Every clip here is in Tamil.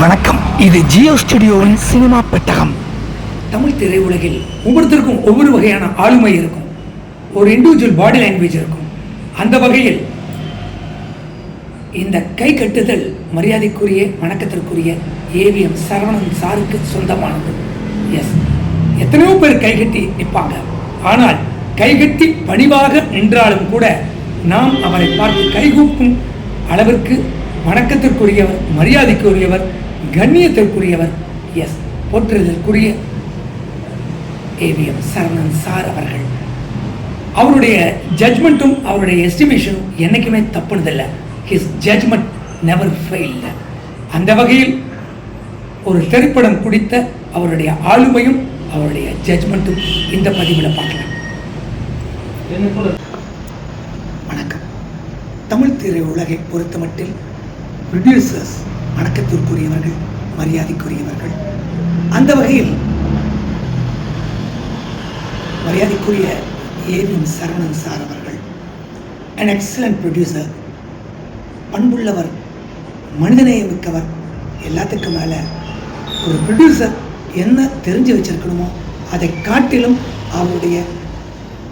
வணக்கம். இது ஜியோ ஸ்டுடியோவின் சினிமா பெட்டகம். தமிழ் திரையுலகில் ஒவ்வொருத்தருக்கும் ஒவ்வொரு வகையான ஆளுமை இருக்கும். ஒரு இண்டிவிஜுவல் பாடி லாங்குவேஜ் இருக்கும். அந்த வகையில் இந்த கை கட்டுதல் மரியாதைக்குரிய வணக்கத்திற்குரிய ஏவிஎம் சரவணன் சாருக்கு சொந்தமானது. எஸ் எத்தனையோ பேர் கைகட்டி நிற்பாங்க. ஆனால் கைகட்டி பணிவாக நின்றாலும் கூட நாம் அவரை பார்த்து கைகூக்கும் அளவிற்கு வணக்கத்திற்குரியவர் மரியாதைக்குரியவர் கண்ணியத்திற்குரியவர். எஸ் போற்றுதற்குரிய ஏவிஎம் சரணன் சார் அவர்கள். அவருடைய ஜட்மெண்ட்டும் அவருடைய எஸ்டிமேஷனும் என்றைக்குமே தப்புனதில்லை. ஹிஸ் ஜட்ஜ்மெண்ட் நெவர் ஃபெயில் அந்த வகையில் ஒரு திரைப்படம் குடித்த அவருடைய ஆளுமையும் அவருடைய ஜட்மெண்ட்டும் இந்த பதிவில் பார்க்கலாம். வணக்கம். தமிழ் திரை உலகை பொறுத்தமட்டில் ப்ரொடியூசர்ஸ் வணக்கத்திற்குரியவர்கள் மரியாதைக்குரியவர்கள். அந்த வகையில் மரியாதைக்குரிய ஏவின் சரவணன் சார் அவர்கள் அன் எக்ஸலண்ட் ப்ரொடியூசர் பண்புள்ளவர் மனிதநேயம் மிக்கவர் எல்லாத்துக்கும் மேலே ஒரு ப்ரொடியூசர் என்ன தெரிஞ்சு வச்சிருக்கணுமோ அதை காட்டிலும் அவருடைய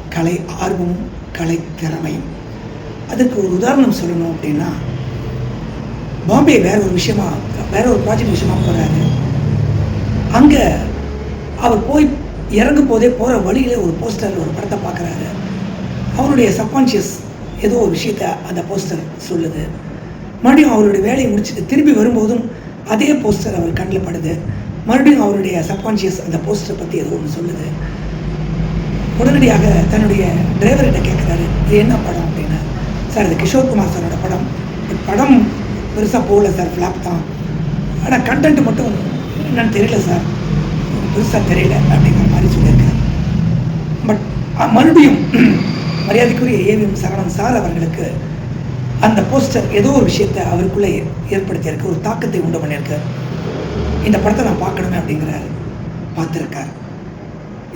கலை ஆர்வமும் கலை திறமையும். அதுக்கு ஒரு உதாரணம் சொல்லணும் அப்படின்னா பாம்பே வேற ஒரு விஷயமா வேற ஒரு ப்ராஜெக்ட் விஷயமா போகிறாரு அங்கே அவர் போய் இறங்கும் போதே போகிற வழியில ஒரு போஸ்டரில் ஒரு படத்தை பார்க்குறாரு. அவருடைய சப்கான்ஷியஸ் ஏதோ ஒரு விஷயத்த அந்த போஸ்டர் சொல்லுது. மறுபடியும் அவருடைய வேலையை முடிச்சுட்டு திரும்பி வரும்போதும் அதே போஸ்டர் அவர் கண்ணில் படுது. மறுபடியும் அவருடைய சப்கான்ஷியஸ் அந்த போஸ்டரை பற்றி ஏதோ ஒன்று சொல்லுது. உடனடியாக தன்னுடைய டிரைவர்கிட்ட கேட்குறாரு இது என்ன படம் அப்படின்னு சார் இது கிஷோர் குமார் சாரோட படம். படம் பெருசாக போகல சார் ஃப்ளாப் தான். ஆனால் கண்டென்ட் மட்டும் என்னன்னு தெரியல சார். பெருசாக தெரியல அப்படிங்கிற மாதிரி சொல்லியிருக்காரு. பட் மறுபடியும் மரியாதைக்குரிய ஏவிஎம் சரவணன் சார் அவர்களுக்கு அந்த போஸ்டர் ஏதோ ஒரு விஷயத்தை அவருக்குள்ளே ஏற்படுத்தியிருக்கு ஒரு தாக்கத்தை உண்டு பண்ணியிருக்கு. இந்த படத்தை நான் பார்க்கணுமே அப்படிங்கிறாரு பார்த்துருக்கார்.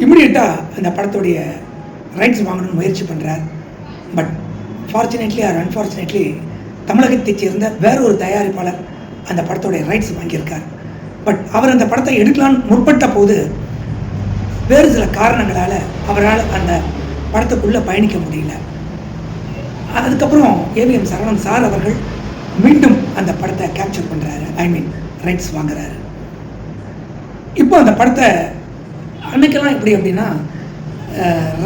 இமிடியட்டாக அந்த படத்துடைய ரைட்ஸ் வாங்கணும்னு முயற்சி பண்ணுறார் பட் ஃபார்ச்சுனேட்லி ஆர் அன்ஃபார்ச்சுனேட்லி தமிழகத்தைச் சேர்ந்த வேற ஒரு தயாரிப்பாளர் அந்த படத்தோடைய ரைட்ஸ் வாங்கியிருக்கார். பட் அவர் அந்த படத்தை எடுக்கலான்னு முற்பட்ட போது வேறு சில காரணங்களால் அவரால் அந்த படத்துக்குள்ளே பயணிக்க முடியல. அதுக்கப்புறம் ஏவிஎம் சரவணன் சார் அவர்கள் மீண்டும் அந்த படத்தை கேப்சர் பண்ணுறாரு ஐ மீன் ரைட்ஸ் வாங்குறாரு. இப்போ அந்த படத்தை அன்னைக்கெல்லாம் எப்படி அப்படின்னா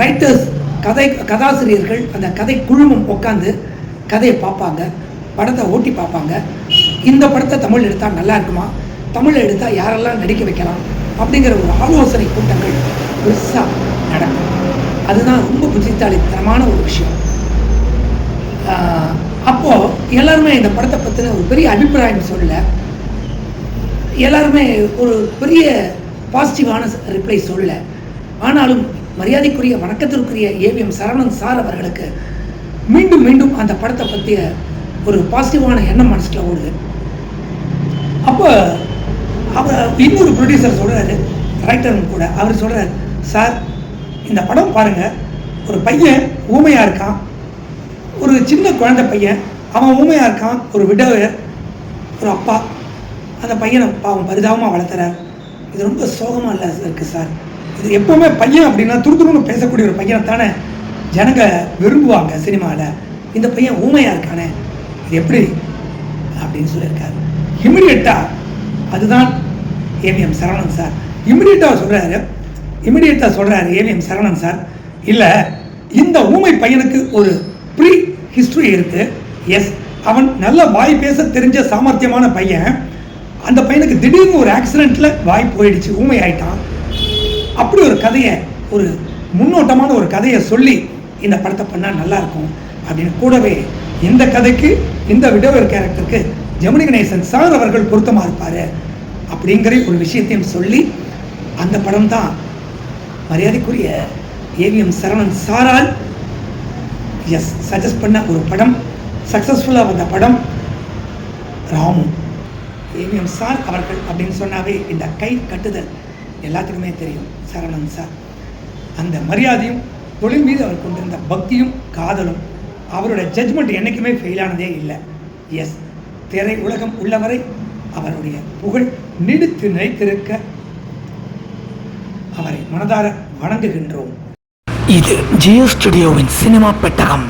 ரைட்டர்ஸ் கதை கதாசிரியர்கள் அந்த கதை குழுமம் உட்காந்து கதையை பார்ப்பாங்க. படத்தை ஓட்டி பார்ப்பாங்க. இந்த படத்தை தமிழ் எடுத்தால் நல்லா இருக்குமா? தமிழ் எடுத்தால் யாரெல்லாம் நடிக்க வைக்கலாம்? அப்படிங்கிற ஒரு ஆலோசனை கூட்டங்கள் பெருசாக நடக்கும். அதுதான் ரொம்ப புத்திசாலித்தனமான ஒரு விஷயம். அப்போது எல்லாருமே இந்த படத்தை பற்றின ஒரு பெரிய அபிப்பிராயம் சொல்ல எல்லாருமே ஒரு பெரிய பாசிட்டிவான ரிப்ளை சொல்ல ஆனாலும் மரியாதைக்குரிய வணக்கத்திற்குரிய ஏவிஎம் சரவணன் சார் அவர்களுக்கு மீண்டும் மீண்டும் அந்த படத்தை பற்றிய ஒரு பாசிட்டிவான எண்ணம் மனசில் ஓடுது. அப்போ அவர் இன்னொரு ப்ரொடியூசர் சொல்கிறாரு ரைட்டரும் கூட அவர் சொல்கிறார் சார் இந்த படம் பாருங்கள் ஒரு பையன் ஊமையாக இருக்கான். ஒரு சின்ன குழந்தை பையன் அவன் ஊமையாக இருக்கான். ஒரு விடவர் ஒரு அப்பா. அந்த பையனை பாவம் பரிதாபமாக வளர்த்துறார். இது ரொம்ப சோகமாக இல்லை இருக்குது சார் இது எப்போவுமே பையன் அப்படின்னா துருதுருன்னு பேசக்கூடிய ஒரு பையனை தானே ஜனங்க விரும்புவாங்க சினிமாவில் இந்த பையன் ஊமையாக இருக்கானே. இது எப்படி? அப்படின்னு சொல்லியிருக்காரு. இமிடியட்டாக அதுதான் ஏவிஎம் சரவணன் சார் இமிடியட்டாக சொல்கிறாரு இமிடியட்டாக சொல்கிறாரு ஏவிஎம் சரவணன் சார் இல்லை இந்த ஊமை பையனுக்கு ஒரு ப்ரீ ஹிஸ்ட்ரி இருக்குது எஸ் அவன் நல்ல வாய் பேச தெரிஞ்ச சாமர்த்தியமான பையன். அந்த பையனுக்கு திடீர்னு ஒரு ஆக்சிடெண்ட்டில் வாய் போயிடுச்சு ஊமை ஆயிட்டான். அப்படி ஒரு கதையை ஒரு முன்னோட்டமான ஒரு கதையை சொல்லி இந்த படத்தை பண்ணால் நல்லாயிருக்கும் அப்படின்னு கூடவே இந்த கதைக்கு இந்த விடவர் கேரக்டருக்கு ஜெமினி கணேசன் சார் அவர்கள் பொருத்தமாக இருப்பார் அப்படிங்கிற ஒரு விஷயத்தையும் சொல்லி அந்த படம் தான் மரியாதைக்குரிய ஏவிஎம் சரவணன் சாரால் எஸ் சஜஸ்ட் பண்ண ஒரு படம் சக்ஸஸ்ஃபுல்லாக வந்த படம் ராமு. ஏவிஎம் சார் அவர்கள் அப்படின்னு சொன்னாவே இந்த கை கட்டுதல் எல்லாத்துக்குமே தெரியும் சரவணன் சார். அந்த மரியாதையும் தொழில் மீது அவர் கொண்டிருந்த பக்தியும் காதலும் அவரோட ஜட்ஜ்மெண்ட் என்றைக்குமே ஃபெயிலானதே இல்லை. எஸ் திரை உலகம் உள்ளவரை அவருடைய புகழ் நீடித்து நிலைத்திருக்க அவரை மனதார வணங்குகின்றோம். இது ஜியோ ஸ்டுடியோவின் சினிமா பெட்டகம்.